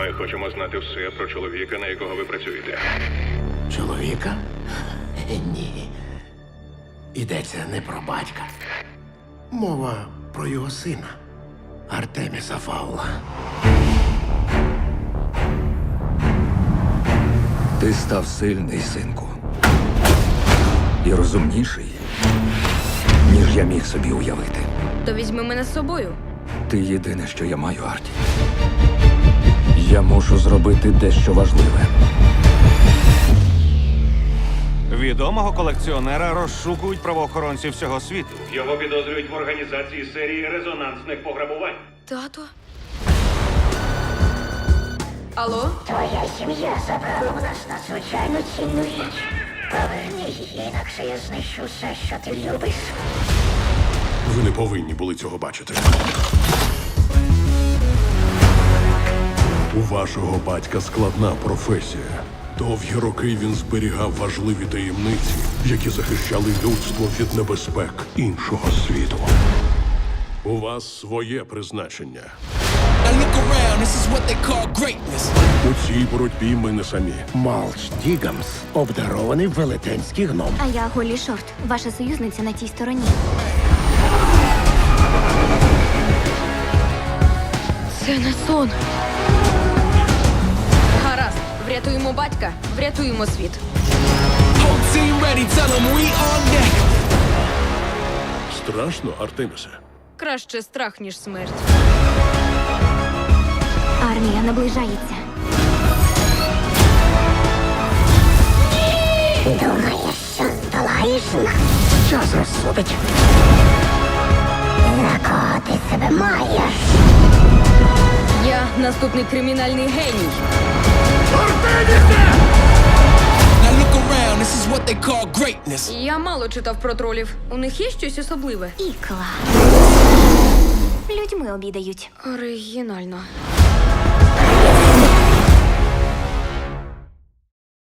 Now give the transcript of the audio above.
Ми хочемо знати все про чоловіка, на якого ви працюєте. Чоловіка? Ні. Йдеться не про батька. Мова про його сина Артеміса Фаула. Ти став сильний, синку. І розумніший, ніж я міг собі уявити. То візьми мене з собою. Ти єдине, що я маю, Арті. Я мушу зробити дещо важливе. Відомого колекціонера розшукують правоохоронці всього світу. Його підозрюють в організації серії резонансних пограбувань. Тато. Алло? Твоя сім'я забрала в нас надзвичайно цінну річ. Поверни її, інакше я знищу все, що ти любиш. Ви не повинні були цього бачити. У вашого батька складна професія. Довгі роки він зберігав важливі таємниці, які захищали людство від небезпек іншого світу. У вас своє призначення. У цій боротьбі ми не самі. Малч Дігамс обдарований велетенський гном. А я Голі Шорт, ваша союзниця на тій стороні. Це не сон. Врятуємо батька, врятуємо світ. Страшно, Артемісе. Краще страх, ніж смерть. Армія наближається. Думаєш, що здолаєш нас? Час розсудить. За кого ти себе маєш? Я наступний кримінальний геній. Я мало читав про тролів. У них є щось особливе. Ікла. Людьми обідають. Оригінально.